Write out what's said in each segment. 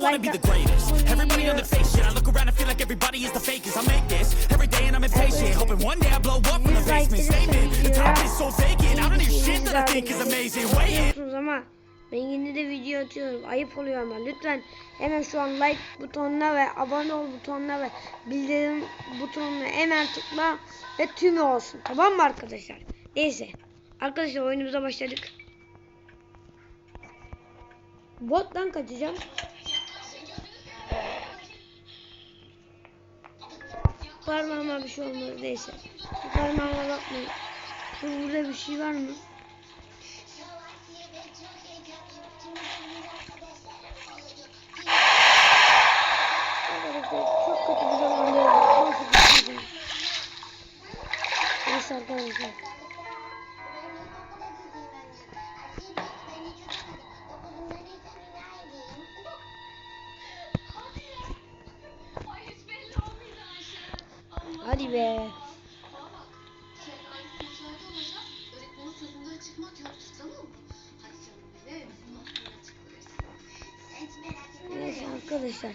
wanna be the greatest. Everybody on the fake shit. I look around and feel like everybody is the fakest. I make this every day and I'm impatient. Hoping one day I blow up from the basement. Statement. The top is so vacant. I don't hear shit that I think is amazing. Waiting. Ama ben yine de video atıyorum. Ayıp oluyor ama lütfen hemen şu an like butonuna ve abone ol butonuna ve bildirim butonuna hemen tıkla ve tümü olsun. Tamam mı arkadaşlar? Neyse. Arkadaşlar oyunumuza başladık. Bottan kaçacağım. Parmağıma bir şey olmaz neyse. Parmağıma bakmayın. Şu burada bir şey var mı? Çok kötü bir geçeceğim? Neyse arkadaşlar. Arkadaşlar.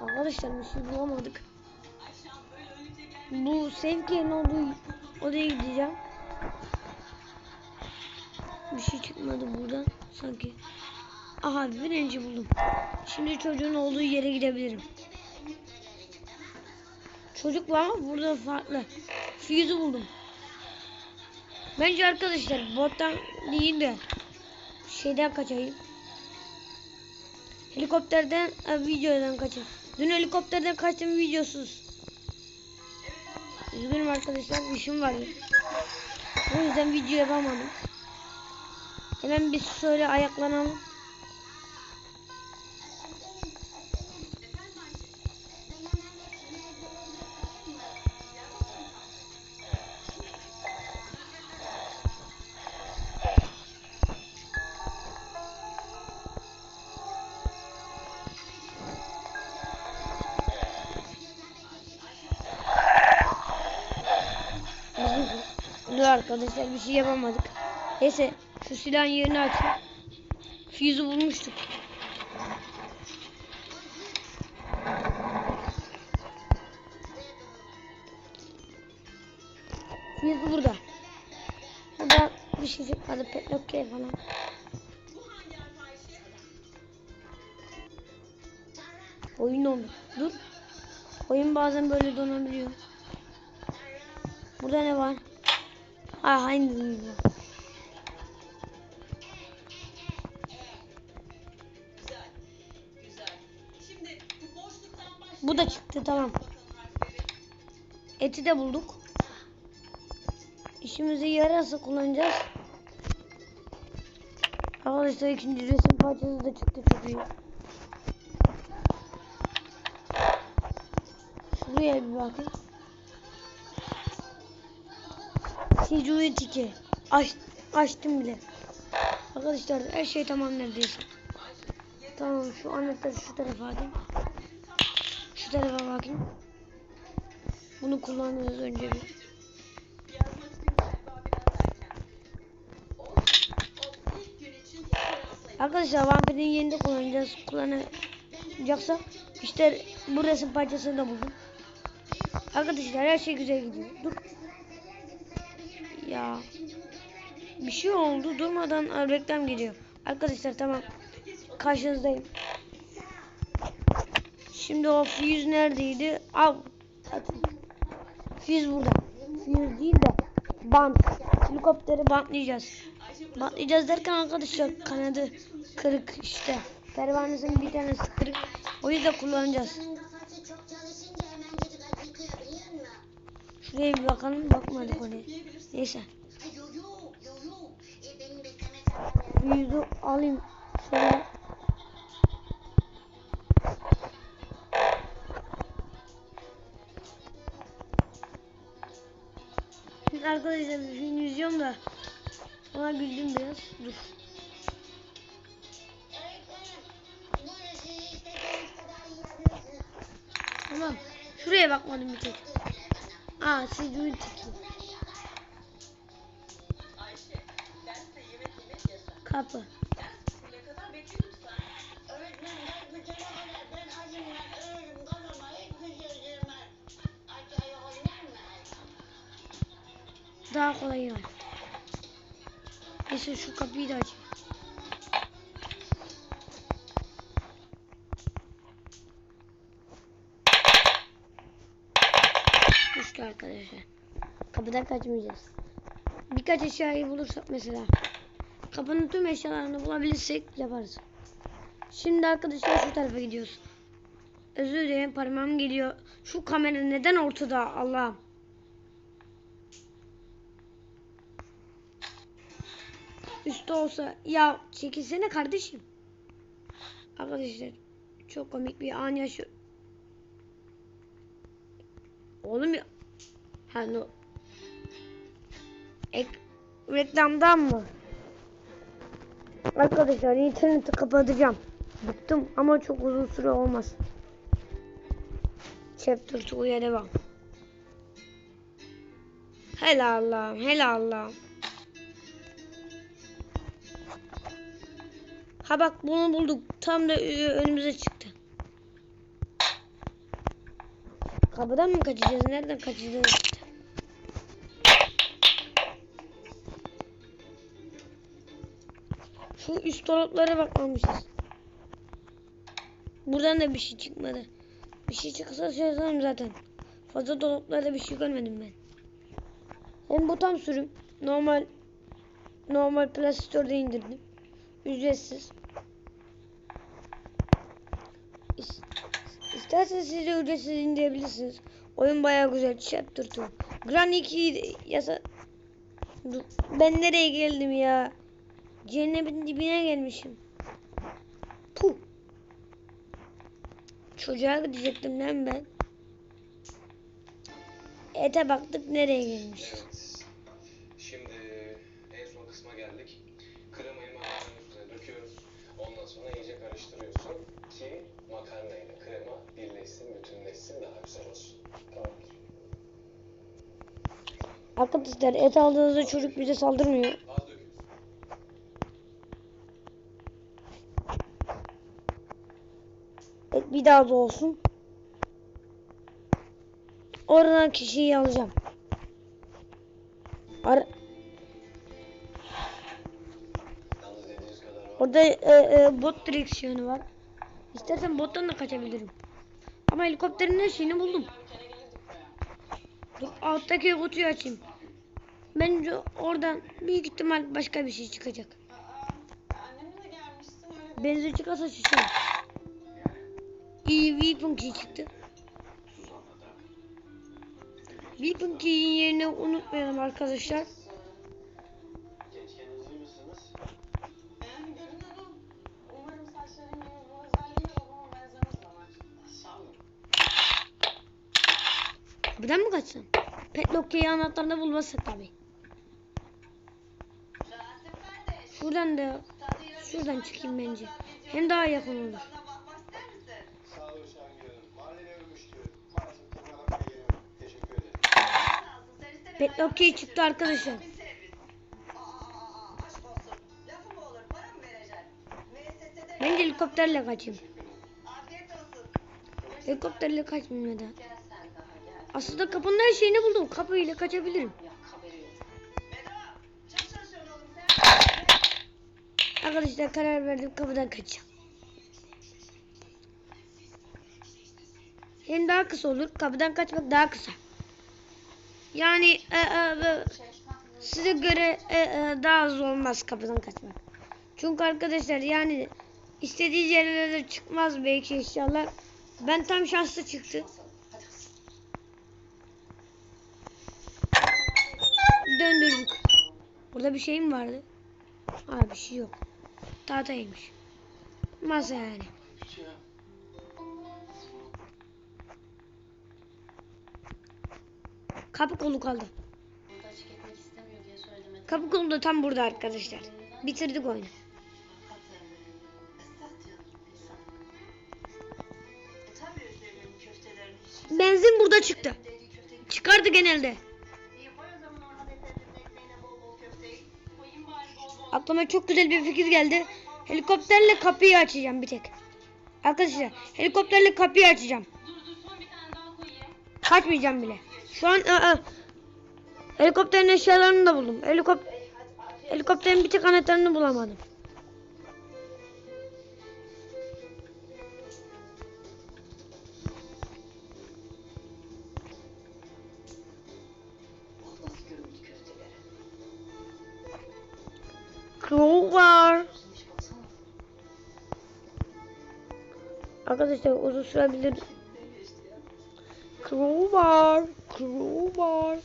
Arkadaşlar bir şey bulamadık. Bu sevkiyenin olduğu odaya gideceğim. Bir şey çıkmadı buradan sanki. Aha birinci buldum. Şimdi çocuğun olduğu yere gidebilirim. Çocuk var ama burada farklı. Fuse'u buldum. Bence arkadaşlar bottan değil de şeyden kaçayım. Helikopterden e, videodan kaçayım. Dün helikopterden kaçtım videosuz. Üzgünüm arkadaşlar işim var. O yüzden video yapamadım. Hemen bir şöyle ayaklanalım. Arkadaşlar bir şey yapamadık. Neyse şu silahın yerini açayım. Fuse'u bulmuştuk. Fuse burada. Burada bir şey çıkmadı. Petlokke falan. Oyun oldu. Dur. Oyun bazen böyle donabiliyor. Burada ne var? Ha aynı bu. Bu da çıktı tamam. Eti de bulduk. İşimize yararsa kullanacağız. Arkadaşlar ikinci resim parçası da çıktı çok iyi. Şuraya bir bakın. Sicuit 2. Aç, açtım bile. Arkadaşlar her şey tamam neredeyse. Tamam şu anahtarı şu tarafa alayım. Şu tarafa bakayım. Bunu kullanıyoruz önce bir. Arkadaşlar vampirin yerinde kullanacağız. Kullanacaksa işte bu parçasını da buldum. Arkadaşlar her şey güzel gidiyor. Dur. Ya. Bir şey oldu. Durmadan reklam geliyor. Arkadaşlar tamam. Karşınızdayım. Şimdi o fuse neredeydi? Al. Fuse burada. Fuse değil de bant. Helikopteri bantlayacağız. Bantlayacağız derken arkadaşlar kanadı kırık işte. Pervanesinin bir tanesi kırık. O yüzden kullanacağız. Şuraya bir bakalım. Bakmadık oraya. Neyse. Büyüdü alayım. Sonra Şimdi arkadaşlar bir film izliyorum da ona güldüm biraz. Dur. Tamam. Şuraya bakmadım bir tek. Aa, siz duyun titriyor. Kapı. Daha kolay var. Neyse şu kapıyı da açayım. Düştü arkadaşlar. Kapıdan kaçmayacağız. Birkaç eşyayı bulursak mesela. Kapının tüm eşyalarını bulabilirsek yaparız. Şimdi arkadaşlar şu tarafa gidiyoruz. Özür dilerim parmağım geliyor. Şu kamera neden ortada Allah'ım. Üstte olsa ya çekilsene kardeşim. Arkadaşlar çok komik bir an yaşıyor. Oğlum ya. Ha no. Ek reklamdan mı? Arkadaşlar interneti kapatacağım. Bıktım ama çok uzun süre olmaz. Chapter 2'ya devam. Helal Allah'ım, helal Allah'ım. Ha bak bunu bulduk. Tam da e, önümüze çıktı. Kapıdan mı kaçacağız? Nereden kaçacağız? Şu üst dolaplara bakmamışız. Buradan da bir şey çıkmadı. Bir şey çıksa söylerim zaten. Fazla dolaplarda bir şey görmedim ben. Hem bu tam sürüm. Normal normal Play Store'da indirdim. Ücretsiz. İs- İsterseniz siz de ücretsiz indirebilirsiniz. Oyun bayağı güzel. Chapter 2. Granny 2 yasa... Ben nereye geldim ya? Cehennemin dibine gelmişim. Puh. Çocuğa gidecektim lan ben. Ete baktık nereye gelmiş. Evet. Şimdi en son kısma geldik. Kremayı makarnanın üstüne döküyoruz. Ondan sonra iyice karıştırıyorsun ki makarna ile krema birleşsin, bütünleşsin daha güzel olsun. Tamamdır. Arkadaşlar et aldığınızda çocuk bize saldırmıyor. Bir daha da olsun. Oradan kişiyi alacağım. Ar. Orada e, e, bot direksiyonu var. İstersen bottan da kaçabilirim. Ama helikopterin her şeyini buldum. Dur alttaki kutuyu açayım. Bence oradan büyük ihtimal başka bir şey çıkacak. Benzin çıkarsa şişerim. Key çıktı. Weapon Key'in yerini unutmayalım arkadaşlar. Buradan mı kaçsam? Petlock Key'i anahtarını bulmazsak tabi. Rasim kardeş. Şuradan da şuradan çıkayım bence. Hem daha yakın olur. Mı vereceksin? Müessesede... Ben de helikopterle kaçayım. Helikopterle kaçmayayım neden? Aslında kapının her şeyini buldum. Kapıyla kaçabilirim. Arkadaşlar karar verdim kapıdan kaçacağım. Hem daha kısa olur. Kapıdan kaçmak daha kısa. Yani e, e, size göre e, e, daha az olmaz kapıdan kaçmak. Çünkü arkadaşlar yani istediği yerlere çıkmaz belki inşallah. Ben tam şanslı çıktı. Döndürdük. Burada bir şey mi vardı? Aa bir şey yok. Tahtaymış. Masa yani. Kapı kolu kaldı. Kapı kolu da tam burada arkadaşlar. Bitirdik oyunu. Benzin burada çıktı. Çıkardı genelde. Aklıma çok güzel bir fikir geldi. Helikopterle kapıyı açacağım bir tek. Arkadaşlar helikopterle kapıyı açacağım. Kaçmayacağım bile. Şu an aa, helikopterin eşyalarını da buldum. Helikop helikopterin bir tek anahtarını bulamadım. Crow var. Arkadaşlar uzun sürebilir. Crow var. Crow var.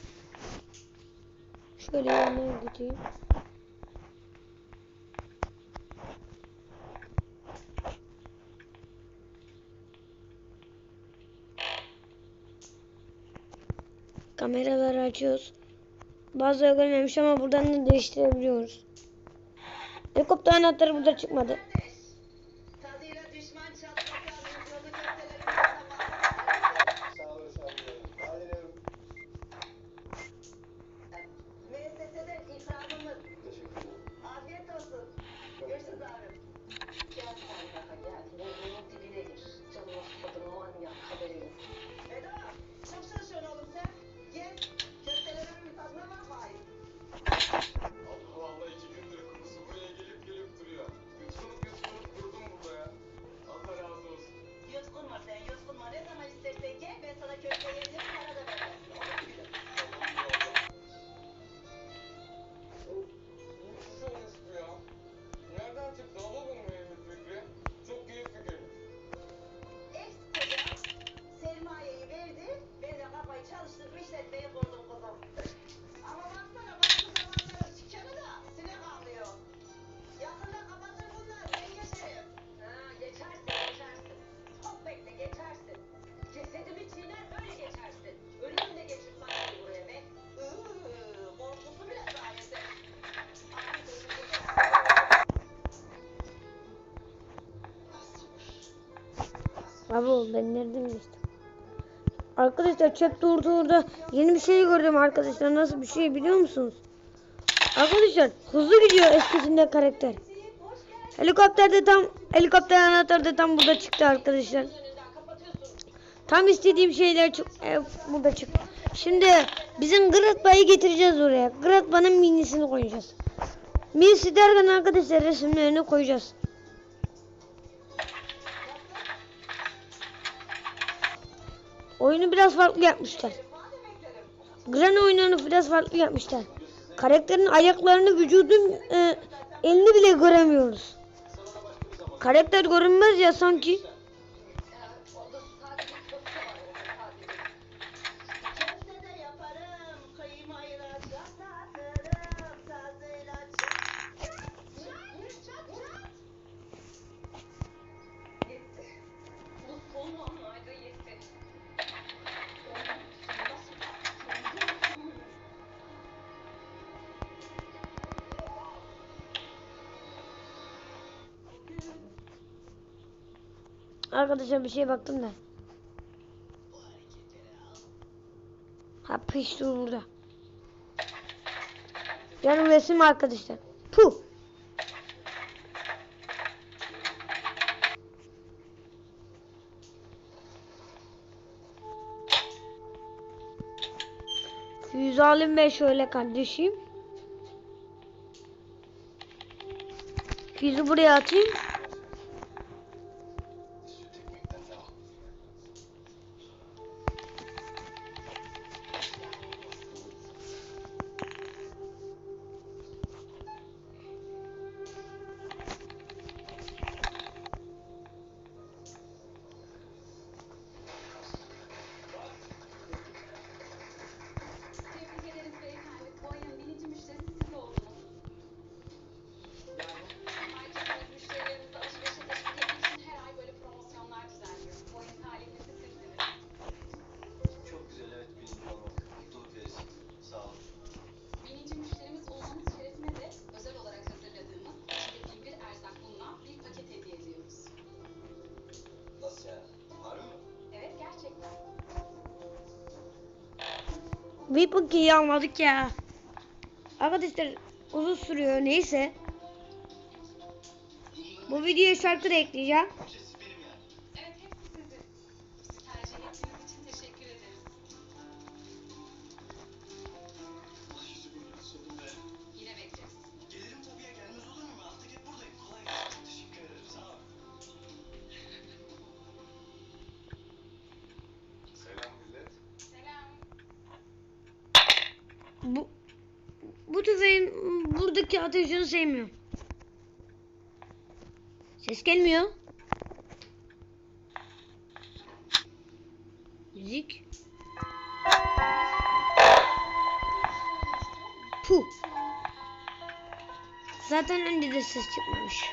Şöyle yanına gideyim. Kameraları açıyoruz. Bazıları görmemiş ama buradan da değiştirebiliyoruz. Helikopter anahtarı burada çıkmadı. Abi ben nereden geçtim? Arkadaşlar çöp durdu orada. Yeni bir şey gördüm arkadaşlar. Nasıl bir şey biliyor musunuz? Arkadaşlar hızlı gidiyor eskisinde karakter. Helikopterde tam helikopter anahtarı tam burada çıktı arkadaşlar. Tam istediğim şeyler çık e, burada çıktı. Şimdi bizim Gratba'yı getireceğiz oraya. Gratba'nın minisini koyacağız. Minisi derken arkadaşlar resimlerini koyacağız. Oyunu biraz farklı yapmışlar. Gran oyununu biraz farklı yapmışlar. Karakterin ayaklarını, vücudun e, elini bile göremiyoruz. Karakter görünmez ya sanki. Arkadaşlar bir şeye baktım da. Ha piş burada. Yarın resim arkadaşlar. Puh. Yüz alayım ben şöyle kardeşim. Yüzü buraya atayım. Whipple'yi almadık ya. Arkadaşlar uzun sürüyor neyse. Bu videoya şarkı da ekleyeceğim. Sevmiyorum. Ses gelmiyor. Müzik. Puh. Zaten önce de ses çıkmamış.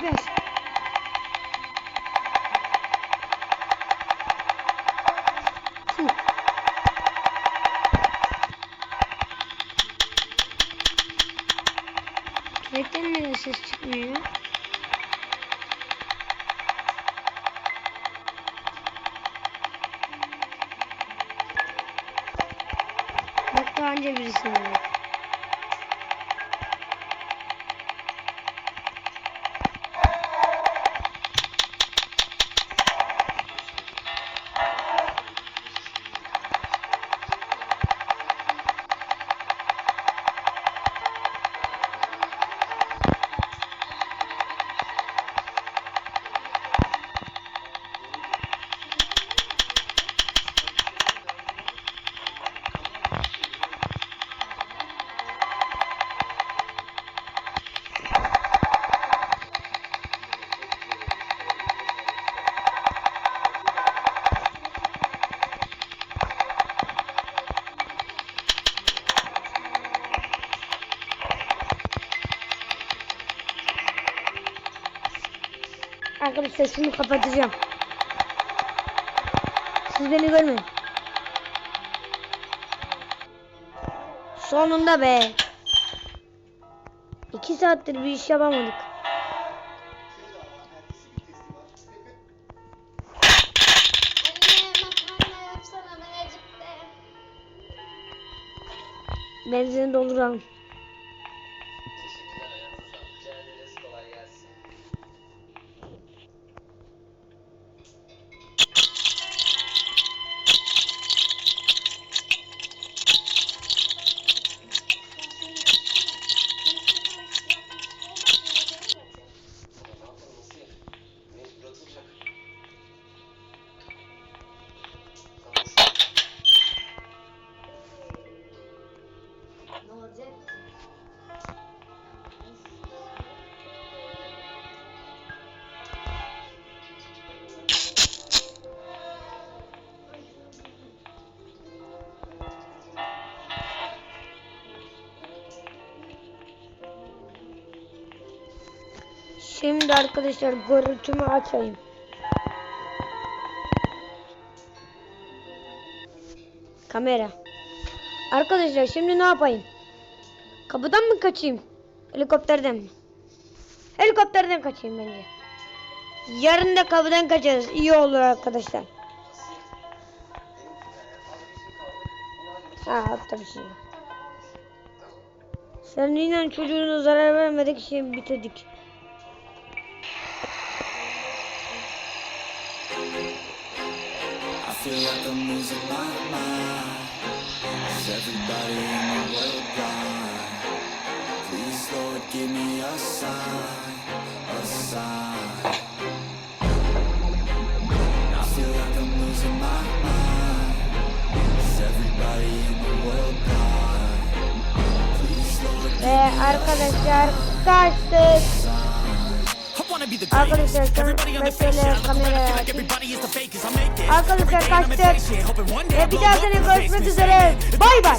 Dur Arkadaşlar şunu kapatacağım. Siz beni görmeyin. Sonunda be. İki saattir bir iş yapamadık. Anne makarna yapsana ben acıktım. Benzini dolduralım. Şimdi arkadaşlar görüntümü açayım. Kamera. Arkadaşlar şimdi ne yapayım? Kapıdan mı kaçayım? Helikopterden mi? Helikopterden kaçayım bence. Yarın da kapıdan kaçarız. İyi olur arkadaşlar. Ha hatta bir şey. Sen yine çocuğuna zarar vermedik şimdi bitirdik. I feel like I'm arkadaşlar kaçtık. Arkadaşlar mesela kameraya Arkadaşlar kaçtık. Ve bir daha görüşmek üzere. Bay bay.